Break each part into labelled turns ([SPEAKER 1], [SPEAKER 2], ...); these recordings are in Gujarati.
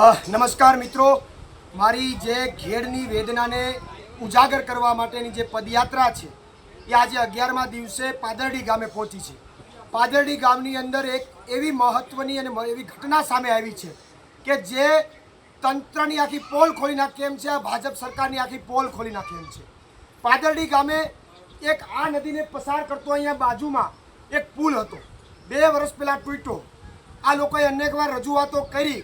[SPEAKER 1] નમસ્કાર મિત્રો. મારી જે ઘેડની વેદનાને ઉજાગર કરવા માટેની જે પદયાત્રા છે, એ આજે અગિયારમા દિવસે પાદરડી ગામે પહોંચી છે. પાદરડી ગામની અંદર એક એવી મહત્વની અને એવી ઘટના સામે આવી છે કે જે તંત્રની આખી પોલ ખોલી નાખે એમ છે, આ ભાજપ સરકારની આખી પોલ ખોલી નાખે એમ છે. પાદરડી ગામે એક આ નદીને પસાર કરતો અહીંયા બાજુમાં એક પુલ હતો. બે વર્ષ પહેલાં તૂટ્યો. આ લોકોએ અનેકવાર રજૂઆતો કરી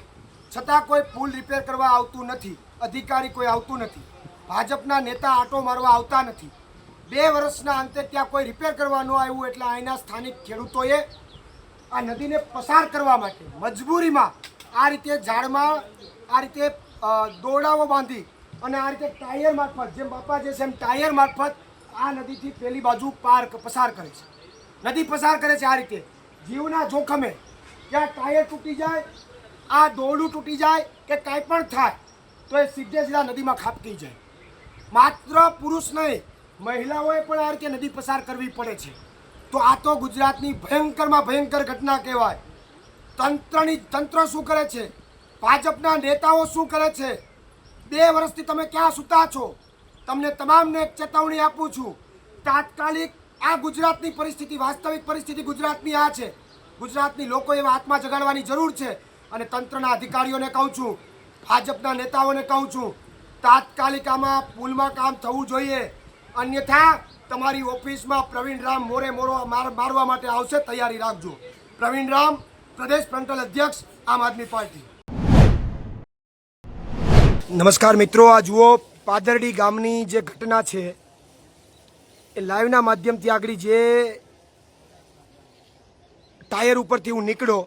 [SPEAKER 1] છતાં કોઈ પુલ રિપેર કરવા આવતું નથી. અધિકારી કોઈ આવતું નથી. ભાજપના નેતા આટો મારવા આવતા નથી. બે વર્ષના અંતે ત્યાં કોઈ રિપેર કરવા ન આવ્યું એટલે અહીંના સ્થાનિક ખેડૂતોએ આ નદીને પસાર કરવા માટે મજબૂરીમાં આ રીતે ઝાડમાં આ રીતે દોરડાઓ બાંધી અને આ રીતે ટાયર મારફત, જેમ બાપા જે છે એમ ટાયર મારફત આ નદીથી પેલી બાજુ પાર પસાર કરે છે. નદી પસાર કરે છે આ રીતે. જીવના જોખમે. ત્યાં ટાયર તૂટી જાય આ દોરડું તૂટી જાય કે કાંઈ પણ થાય, તો એ સીધે સીધા નદીમાં ખાપકી જાય. માત્ર પુરુષ નહીં, મહિલાઓએ પણ આ રીતે નદી પસાર કરવી પડે છે. તો આ તો ગુજરાતની ભયંકરમાં ભયંકર ઘટના કહેવાય. તંત્રની તંત્ર શું કરે છે? ભાજપના નેતાઓ શું કરે છે? બે વર્ષથી તમે ક્યાં સૂતા છો? તમને તમામને એક ચેતવણી આપું છું. તાત્કાલિક આ ગુજરાતની પરિસ્થિતિ, વાસ્તવિક પરિસ્થિતિ ગુજરાતની આ છે. ગુજરાતની લોકો એવા હાથમાં જગાડવાની જરૂર છે. અને તંત્રના અધિકારીઓને કહું છું, ભાજપના નેતાઓને કહું છું તાત્કાલિક આમાં પુલમાં કામ થવું જોઈએ. અન્યથા, તમારી ઓફિસમાં પ્રવીણ રામ મોરે મોરો માર, મારવા માટે આવશે, તૈયારી રાખજો. પ્રવીણ રામ, પ્રદેશ ફ્રન્ટલ અધ્યક્ષ, આમ આદમી પાર્ટી. નમસ્કાર મિત્રો, આ જુઓ, પાદરડી ગામની જે ઘટના છે, એ લાઈવના માધ્યમથી આગળ જે ટાયર ઉપરથી હું નીકળ્યો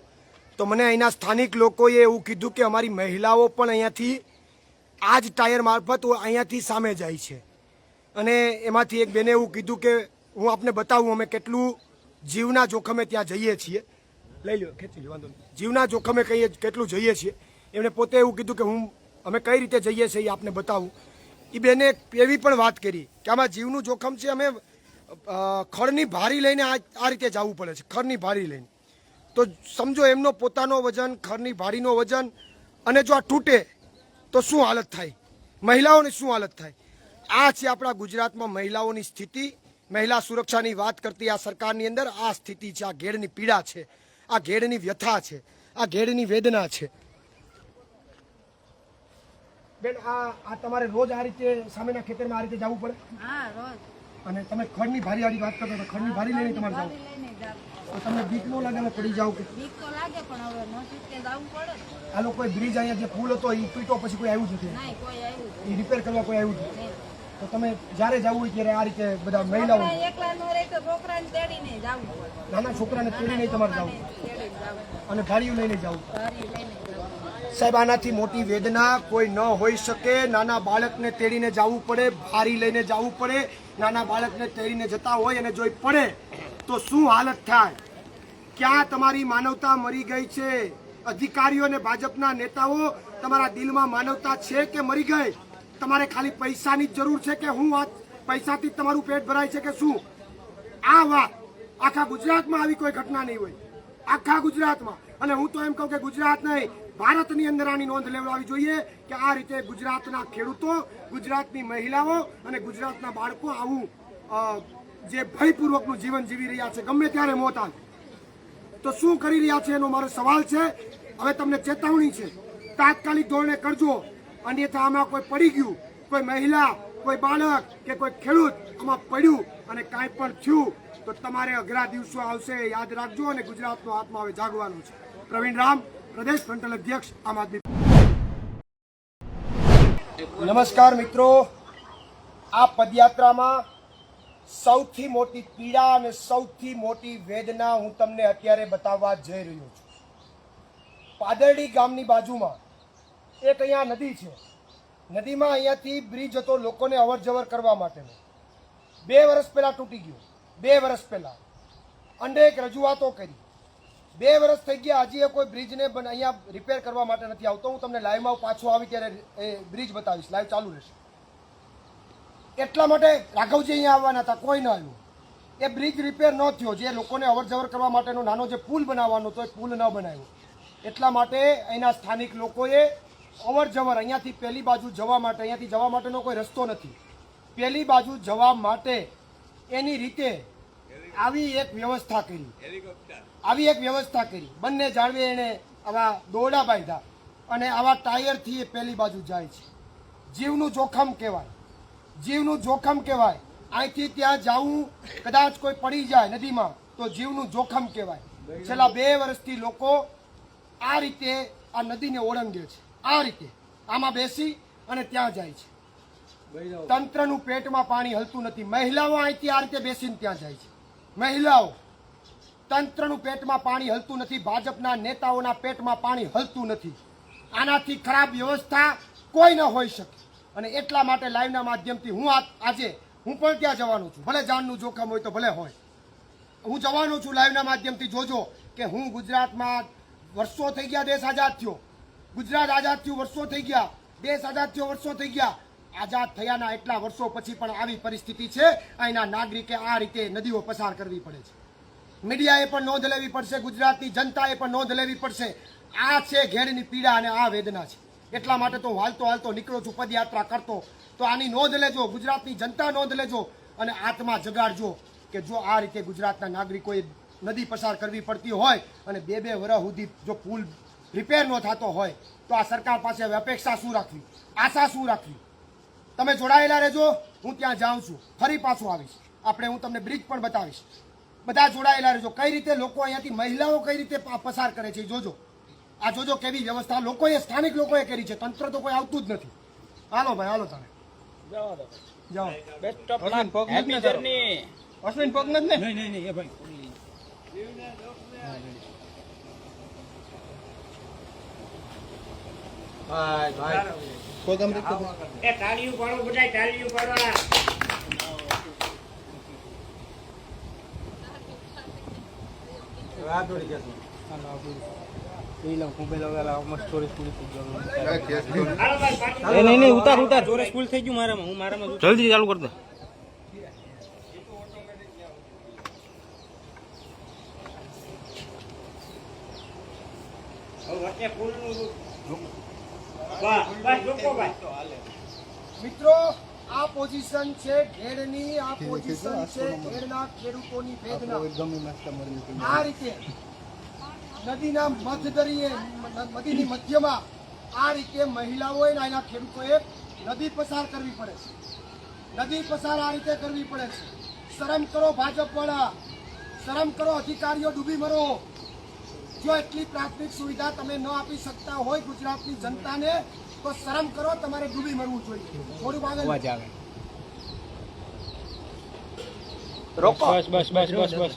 [SPEAKER 1] તો મને અહીંના સ્થાનિક લોકોએ એવું કીધું કે અમારી મહિલાઓ પણ અહીંયાથી, આ જ ટાયર મારફત અહીંયાથી સામે જાય છે. અને એમાંથી એક બેને એવું કીધું કે, હું આપને બતાવું, અમે કેટલું જીવના જોખમે ત્યાં જઈએ છીએ. લઈ લો ખેંચી લો વાંધો જીવના જોખમે કહીએ, કેટલું જઈએ છીએ. એમણે પોતે એવું કીધું કે, હું, અમે કઈ રીતે જઈએ છીએ એ આપને બતાવું. એ બેને એવી પણ વાત કરી કે, આમાં જીવનું જોખમ છે, અમે ખડની ભારી લઈને આ રીતે જવું પડે છે, ખડની ભારી લઈને. તો સમજો એમનો પોતાનો વજન ખરની ભારીનો વજન અને જો આ તૂટે તો શું હાલત થાય? મહિલાઓની શું હાલત થાય? આ છે આપણા ગુજરાતમાં મહિલાઓની સ્થિતિ. મહિલા સુરક્ષાની વાત કરતી આ સરકારની અંદર આ સ્થિતિ છે. આ ઘેડની પીડા છે. આ ઘેડની વ્યથા છે. આ ઘેડની વેદના છે. બેન આ આ તમારે રોજ આ રીતે સામેના ખેતરમાં આ રીતે જવું પડે?
[SPEAKER 2] હા રોજ.
[SPEAKER 1] અને તમે ખડની ભારી વાળી વાત કરતા ખડની ભારી લઈને તમારે જાવ. તો તમને બીક ન લાગે ને પડી જાવ કે?
[SPEAKER 2] બીક તો લાગે પણ હવે ન કે જવું પડે.
[SPEAKER 1] આ લોકો બ્રિજ અહીંયા જે પુલ હતો એ તૂટ્યો પછી કોઈ આવ્યું જ નથી.
[SPEAKER 2] નહીં કોઈ આવ્યું
[SPEAKER 1] એ રિપેર કરવા કોઈ આવ્યું જ નથી. તો તમે જ્યારે જવું હોય ત્યારે આ રીતે બધા મહિલાઓ
[SPEAKER 2] એકલા ન રહે તો છોકરાને તેડીને જવું
[SPEAKER 1] નાના છોકરાને તેડી નહીં તમારે જવું.
[SPEAKER 2] તેડીને
[SPEAKER 1] અને ભારીઓ લઈને જવું. સાહેબ આનાથી મોટી વેદના કોઈ ન હોઈ શકે. નાના બાળકને તેડીને જવું પડે ભારી લઈને જવું પડે. નાના બાળકને તેડીને જતા હોય અને જોઈ પડે. તો શું હાલત થાય? ક્યાં તમારી માનવતા મરી ગઈ છે? અધિકારીઓ અને ભાજપના નેતાઓ, તમારા દિલમાં માનવતા છે કે મરી ગઈ? તમારે ખાલી પૈસાની જ જરૂર છે કે હું વાત પૈસાથી તમારું પેટ ભરાય છે કે શું? આ વાત આખા ગુજરાતમાં આવી કોઈ ઘટના નહીં હોય. આખા ગુજરાતમાં. અને હું તો એમ કહું કે ગુજરાત નહીં, ભારતની અંદર આની નોંધ લેવડાવી જોઈએ કે આ રીતે ગુજરાતના ખેડૂતો, ગુજરાતની મહિલાઓ અને ગુજરાતના બાળકો આવું જે ભયપૂર્વકનું જીવન જીવી રહ્યા છે, ગમે ત્યારે મોત આવે. તો શું કરી રહ્યા છે એનો મારો સવાલ છે? હવે તમને ચેતવણી છે. તાત્કાલિક ધોરણે કરજો. અન્યથા આમાં કોઈ પડી ગયું, કોઈ મહિલા, કોઈ બાળક કે કોઈ ખેડૂત આમાં પડ્યું અને કાંઈ પણ થયું, તો તમારે અઘરા દિવસો આવશે યાદ રાખજો અને ગુજરાતનો આત્મા હવે જાગવાનું છે. પ્રવીણ રામ, પ્રદેશ ફ્રન્ટલ અધ્યક્ષ, આમ આદમી નમસ્કાર મિત્રો. આ પદયાત્રામાં સૌથી મોટી પીડા અને સૌથી મોટી વેદના હું તમને અત્યારે બતાવવા જઈ રહ્યો છું. પાદરડી ગામની બાજુમાં એક અહીંયા નદી છે. નદીમાં અહીંયાથી બ્રિજ હતો લોકોને અવર જવર કરવા માટેનો. બે વર્ષ પહેલાં તૂટી ગયો. બે વર્ષ પહેલાં. અનેક રજૂઆતો કરી. બે વર્ષ થઈ ગયા, હજી કોઈ બ્રિજને બન- અહીંયા રિપેર કરવા માટે નથી આવતો. હું તમને લાઈવમાં પાછો આવી ત્યારે એ બ્રિજ બતાવીશ. લાઈવ ચાલુ રહેશે. એટલા માટે રાઘવજી અહીંયા આવવાના હતા, કોઈ ન આવ્યું. એ બ્રિજ રિપેર ન થયો. જે લોકોને અવર જવર કરવા માટેનો નાનો જે પુલ બનાવવાનો હતો, એ પુલ ન બનાવ્યો. એટલા માટે અહીંના સ્થાનિક લોકોએ અવર જવર અહીંયાથી પેલી બાજુ જવા માટે, અહીંયાથી જવા માટેનો કોઈ રસ્તો નથી. પેલી બાજુ જવા માટે એની રીતે આવી એક વ્યવસ્થા કરી. આવી એક વ્યવસ્થા કરી. બંને જાળવે એણે આવા દોરડા બાંધ્યા અને આવા ટાયરથી એ પેલી બાજુ જાય છે. જીવનું જોખમ કહેવાય. જીવનું જોખમ કહેવાય. અહીંથી ત્યાં જવું કદાચ કોઈ પડી જાય નદીમાં, તો જીવનું જોખમ કહેવાય. છેલ્લા બે વર્ષથી લોકો આ રીતે આ નદીને ઓળંગે છે. આ રીતે. આમાં બેસી અને ત્યાં જાય છે. તંત્રનું પેટમાં પાણી હલતું નથી. મહિલાઓ અહીંથી આ રીતે બેસીને ત્યાં જાય છે. મહિલાઓ, તંત્રનું પેટમાં પાણી હલતું નથી. ભાજપના નેતાઓના પેટમાં પાણી હલતું નથી. આનાથી ખરાબ વ્યવસ્થા કોઈ ન હોઈ શકે. અને એટલા માટે લાઈવના માધ્યમથી હું આજે હું પણ ત્યાં જવાનું છું. ભલે જાનનું જોખમ હોય તો ભલે હોય. હું જવાનો છું લાઈવના માધ્યમથી. જોજો કે હું ગુજરાતમાં વર્ષો થઈ ગયા દેશ આઝાદ થયો. ગુજરાત આઝાદ થયું, વર્ષો થઈ ગયા. દેશ આઝાદ થયો, વર્ષો થઈ ગયા. આઝાદ થયાના એટલા વર્ષો પછી પણ આવી પરિસ્થિતિ છે. અહીંના નાગરિકે આ રીતે નદીઓ પસાર કરવી પડે છે. મીડિયાએ પણ નોંધ લેવી પડશે, ગુજરાતની જનતાએ પણ નોંધ લેવી પડશે. આ છે ઘેડની પીડા અને આ વેદના છે. એટલા માટે તો હાલતો હાલતો નીકળો છું, પદયાત્રા કરતો. તો આની નોંધ લેજો, ગુજરાતની જનતા નોંધ લેજો અને આત્મા જગાડજો કે જો આ રીતે ગુજરાતના નાગરિકોએ નદી પસાર કરવી પડતી હોય અને બે બે વર્ષ સુધી જો પુલ રિપેર ન થતો હોય, તો આ સરકાર પાસે હવે અપેક્ષા શું રાખવી? આશા શું રાખવી? તમે જોડાયેલા રહેજો, હું ત્યાં જાઉં છું, ફરી પાછું આવીશ. આપણે હું તમને બ્રિજ પણ બતાવીશ. બધા જોડાયેલા રહેજો. કઈ રીતે લોકો અહીંયાથી મહિલાઓ કઈ રીતે પસાર કરે છે જોજો. આ જોજો કેવી વ્યવસ્થા. લોકોએ સ્થાનિક લોકોએ કરી છે. તંત્ર તો કોઈ આવતું જ નથી. હાલો ભાઈ હાલો તમે. જાઓ
[SPEAKER 3] બેસ્ટ ઓફ
[SPEAKER 4] અશ્વિન, પગ
[SPEAKER 3] હેપી
[SPEAKER 4] નથી
[SPEAKER 3] જર્ની
[SPEAKER 4] અશ્વિન પગ નથી ને
[SPEAKER 3] નહીં નહીં નહીં એ ભાઈ.
[SPEAKER 4] ભાઈ ભાઈ. રાખો.
[SPEAKER 3] એ તાળીઓ પાડો બધા તાળીઓ પાડવાના
[SPEAKER 4] આ દોડી જશે.
[SPEAKER 3] હાલો ભાઈ પાછું
[SPEAKER 4] નહીં નહીં નહીં ઉતાર ઉતાર.
[SPEAKER 3] ચોરસ ફૂલ થઈ ગયું મારામાં. હું મારામાં
[SPEAKER 4] જલ્દી ચાલુ કર દે.
[SPEAKER 1] મિત્રો આ પોઝિશન છે ઘેડની આ પોઝિશન છે ઘેડના ખેડૂતોની વેદના આ રીતે નદીના મધ દરિયે નદીની મધ્યમાં આ રીતે મહિલાઓએ અને ખેડૂતોએ નદી પસાર કરવી પડે છે. નદી પસાર આ રીતે કરવી પડે છે. શરમ કરો ભાજપ વાળા શરમ કરો અધિકારીઓ ડૂબી મરો. જો એટલી પ્રાથમિક સુવિધા તમે ન આપી શકતા હોય ગુજરાતની જનતાને તો શરમ કરો તમારે ડૂબી મરવું જોઈએ. થોડું આગળ
[SPEAKER 4] રોકો.
[SPEAKER 3] બસ બસ બસ બસ બસ.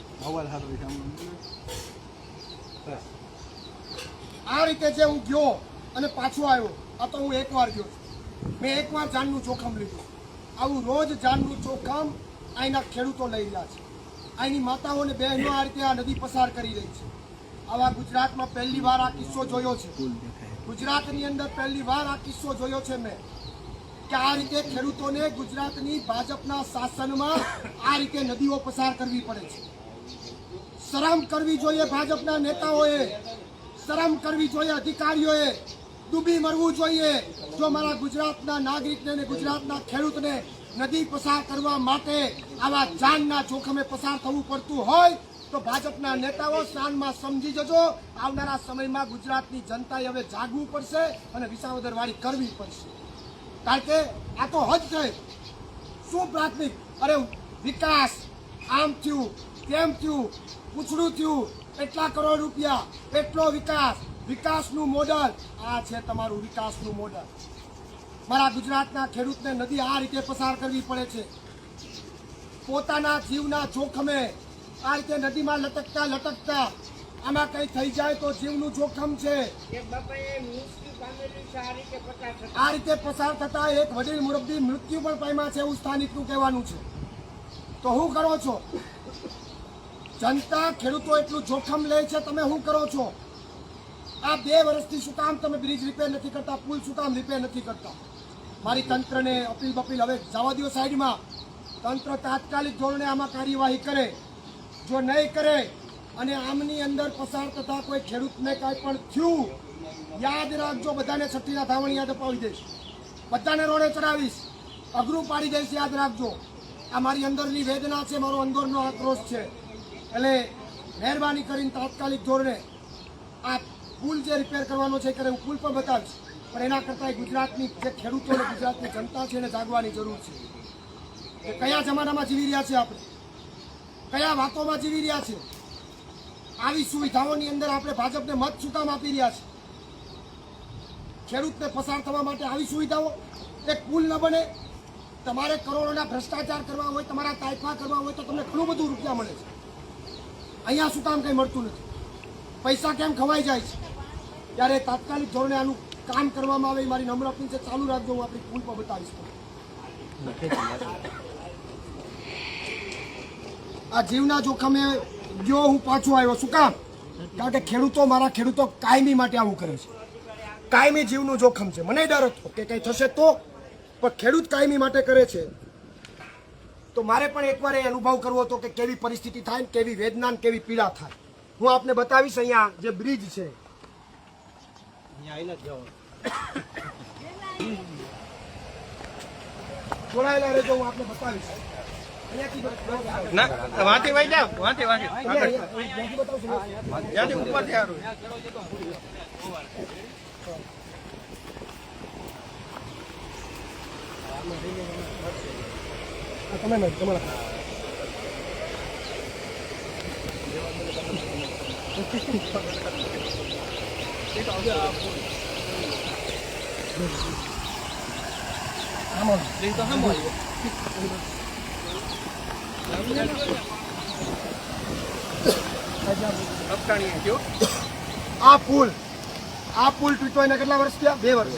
[SPEAKER 1] આ રીતે જે હું ગયો અને પાછો આવ્યો આ તો હું એકવાર ગયો છું. મેં એકવાર જાનનું જોખમ લીધું. આવું રોજ જાનનું જોખમ અહીંના ખેડૂતો લઈ રહ્યા છે. અહીંની માતાઓને બહેનો આ રીતે આ નદી પસાર કરી રહી છે. આવા ગુજરાતમાં પહેલી વાર આ કિસ્સો જોયો છે. ગુજરાતની અંદર પહેલી વાર આ કિસ્સો જોયો છે મેં. કે આ રીતે ખેડૂતોને ગુજરાતની ભાજપના શાસનમાં આ રીતે નદીઓ પસાર કરવી પડે છે. શરમ કરવી જોઈએ ભાજપના નેતાઓએ. શરમ કરવી જોઈએ અધિકારીઓએ. ડૂબી મરવું જોઈએ. જો મારા ગુજરાતના નાગરિકને અને ગુજરાતના ખેડૂતને નદી પસાર કરવા માટે આવા જાનના જોખમે પસાર થવું પડતું હોય, તો ભાજપના નેતાઓ સ્થાનમાં સમજી જજો. આવનારા સમયમાં ગુજરાતની જનતાએ હવે જાગવું પડશે અને વિસાવદરવાળી કરવી પડશે. કારણ કે આ તો હજ છે શું પ્રાથમિક? અરે વિકાસ. આમ થયું, તેમ થયું. પૂછડું થયું. એટલા કરોડ રૂપિયા એટલો વિકાસ. વિકાસનું મોડલ. આ છે તમારું વિકાસનું મોડલ. મારા ગુજરાતના ખેડૂતને નદી આ રીતે પસાર કરવી પડે છે. પોતાના જીવના જોખમે આ રીતે નદીમાં લટકતા લટકતા આમાં કંઈ થઈ જાય તો જીવનું જોખમ છે.
[SPEAKER 3] આ રીતે
[SPEAKER 1] પસાર થતા એક વડીલ મુરબ્બી મૃત્યુ પણ પામ્યા છે એવું સ્થાનિકનું કહેવાનું છે. તો હું કરો છો? જનતા ખેડૂતો એટલું જોખમ લે છે, તમે શું કરો છો? આ બે વર્ષથી શું કામ તમે બ્રિજ રિપેર નથી કરતા, પુલ શું કામ રિપેર નથી કરતા? મારી તંત્રને અપીલ બપીલ હવે જવા દો સાઈડમાં. તંત્ર તાત્કાલિક ધોરણે આમાં કાર્યવાહી કરે. જો નહીં કરે અને આમની અંદર પસાર થતા કોઈ ખેડૂતને કાંઈ પણ થયું, યાદ રાખજો, બધાને છઠ્ઠીના ધાવણ યાદ અપાવી દઈશ. બધાને રોડે ચડાવીશ. અઘરું પાડી દઈશ, યાદ રાખજો. આ મારી અંદરની વેદના છે, મારો અંદરનો આક્રોશ છે. એટલે મહેરબાની કરીને તાત્કાલિક ધોરણે આ પુલ જે રિપેર કરવાનો છે ત્યારે હું પુલ પણ બતાવીશ. પણ એના કરતાં ગુજરાતની જે ખેડૂતો અને ગુજરાતની જનતા છે એને જાગવાની જરૂર છે. કે કયા જમાનામાં જીવી રહ્યા છે આપણે? કયા વાતોમાં જીવી રહ્યા છે આવી સુવિધાઓની અંદર આપણે ભાજપને મત શું આપી રહ્યા છે ખેડૂતને પસાર થવા માટે આવી સુવિધાઓ? એક પુલ ન બને, તમારે કરોડોના ભ્રષ્ટાચાર કરવા હોય, તમારા તાઇફા કરવા હોય, તો તમને ઘણું બધું રૂપિયા મળે છે. અહીંયા શું કામ કંઈ મળતું નથી. પૈસા કેમ ખવાઈ જાય છે? ત્યારે તાત્કાલિક ધોરણે આનું કામ કરવામાં આવે મારી નમ્ર અપીલ છે. ચાલુ રાખજો, હું આપણી પુલ પર બતાવીશ આ જીવના જોખમે ગયો હું પાછો આવ્યો. શું કામ? કારણ કે ખેડૂતો મારા ખેડૂતો કાયમી માટે આવું કરે છે. કાયમી જીવનું જોખમ છે. મને ડર હતો કે કંઈ થશે તો? પણ ખેડૂત કાયમી માટે કરે છે. તો મારે પણ એકવાર એ અનુભવ કરવો હતો કે કેવી પરિસ્થિતિ થાય ને કેવી વેદના ને કેવી પીડા થાય. હું આપને બતાવીશ અહીંયા જે બ્રિજ છે. જોડાયેલા રહેજો હું આપને બતાવીશ. બતાવીશ. તમે નહીં, તમારા આમાં.
[SPEAKER 4] અપટાણી ગયો
[SPEAKER 1] આ પુલ આ પુલ તૂટ્યો એને કેટલા વર્ષ થયા બે વર્ષ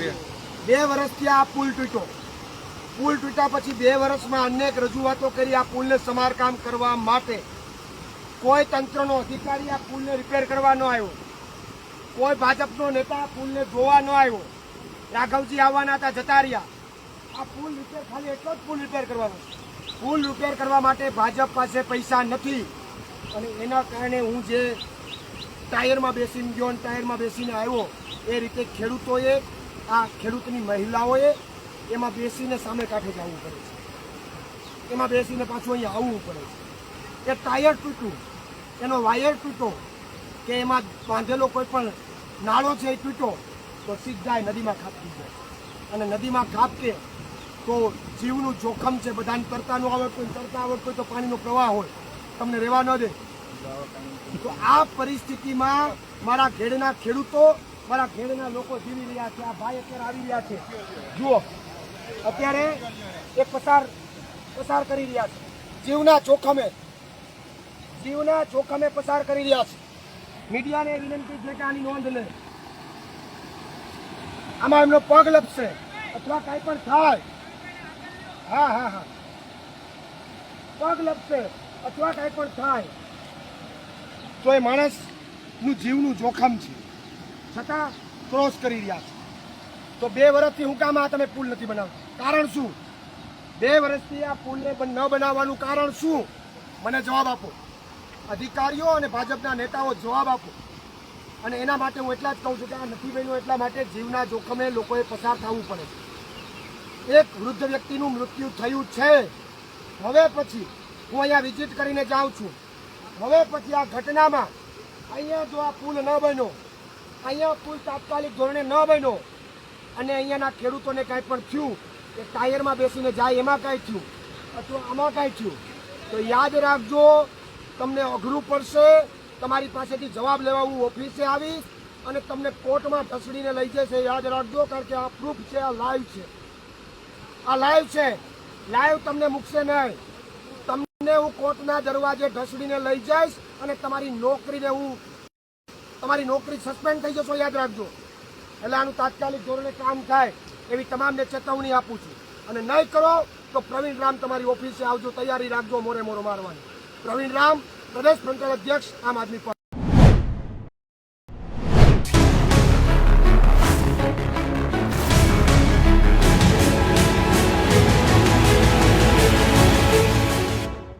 [SPEAKER 1] બે વર્ષથી આ પુલ તૂટ્યો પુલ તૂટ્યા પછી બે વર્ષમાં અનેક રજૂઆતો કરી આ પુલને સમારકામ કરવા માટે. કોઈ તંત્રનો અધિકારી આ પુલને રિપેર કરવા ન આવ્યો. કોઈ ભાજપનો નેતા આ પુલને જોવા ન આવ્યો. રાઘવજી આવવાના હતા જતા રહ્યા આ પુલ રિપેર ખાલી એટલો જ પુલ રિપેર કરવાનો. પુલ રિપેર કરવા માટે ભાજપ પાસે પૈસા નથી. અને એના કારણે હું જે ટાયરમાં બેસીને ગયો ટાયરમાં બેસીને આવ્યો, એ રીતે ખેડૂતોએ, આ ખેડૂતની મહિલાઓએ એમાં બેસીને સામે કાંઠે જવું પડે છે. એમાં બેસીને પાછું અહીંયા આવવું પડે છે. એ ટાયર તૂટ્યું. એનો વાયર તૂટો કે એમાં બાંધેલો કોઈ પણ નાળો છે એ તૂટો તો સીધા નદીમાં ખાપતી જાય. અને નદીમાં ખાપકે તો જીવનું જોખમ છે, બધાને તરતા ન આવડતું હોય તરતા આવડતું હોય તો પાણીનો પ્રવાહ હોય. તમને રહેવા ન દે. તો આ પરિસ્થિતિમાં મારા ઘેડના ખેડૂતો, મારા ઘેડના લોકો જીવી રહ્યા છે, આ ભાઈ અત્યારે આવી રહ્યા છે. જુઓ. અત્યારે એક પસાર પસાર કરી રહ્યા છે. જીવના જોખમે જીવના જોખમે પસાર કરી રહ્યા છે. મીડિયાને વિનંતી છે કે આની નોંધ લે. આમાં એમનો પગ લપશે અથવા કાંઈ પણ થાય. હા હા હા. પગ લપશે અથવા કાંઈ પણ થાય. તો એ માણસનું જીવનું જોખમ છે. છતાં ક્રોસ કરી રહ્યા છે. તો બે વર્ષથી હું કામ આ તમે પુલ નથી બનાવતા કારણ શું? બે વર્ષથી આ પુલને ન બનાવવાનું કારણ શું? મને જવાબ આપો. અધિકારીઓ અને ભાજપના નેતાઓ જવાબ આપો. અને એના માટે હું એટલા જ કહું છું કે આ નથી બન્યું એટલા માટે જીવના જોખમે લોકોએ પસાર થવું પડે. છે એક વૃદ્ધ વ્યક્તિનું મૃત્યુ થયું છે. હવે પછી હું અહીંયા વિઝિટ કરીને જાઉં છું. હવે પછી આ ઘટનામાં અહીંયા જો આ પુલ ન બન્યો, અહીંયા પુલ તાત્કાલિક ધોરણે ન બન્યો અને અહીંયાના ખેડૂતોને કાંઈ પણ થયું કે ટાયરમાં બેસીને જાય એમાં કાંઈ થયું અથવા આમાં કાંઈ થયું, તો યાદ રાખજો, તમને અઘરું પડશે, તમારી પાસેથી જવાબ લેવા હું ઓફિસે આવીશ અને તમને કોર્ટમાં ઢસડીને લઈ જશે, યાદ રાખજો, કારણ કે આ પ્રૂફ છે, આ લાઈવ છે. આ લાઈવ છે. લાઈવ તમને મૂકશે નહીં. તમને હું કોર્ટના દરવાજે ઢસડીને લઈ જઈશ અને તમારી નોકરીને હું, તમારી નોકરી સસ્પેન્ડ થઈ જશો, યાદ રાખજો. એટલે આનું તાત્કાલિક ધોરણે કામ થાય એવી તમામને ચેતવણી આપું છું. અને નહીં કરો તો પ્રવીણ રામ તમારી ઓફિસે આવજો, તૈયારી રાખજો, મોરે મોરો મારવાની. પ્રવીણ રામ, પ્રદેશ ફ્રન્ટલ અધ્યક્ષ આમ આદમી પાર્ટી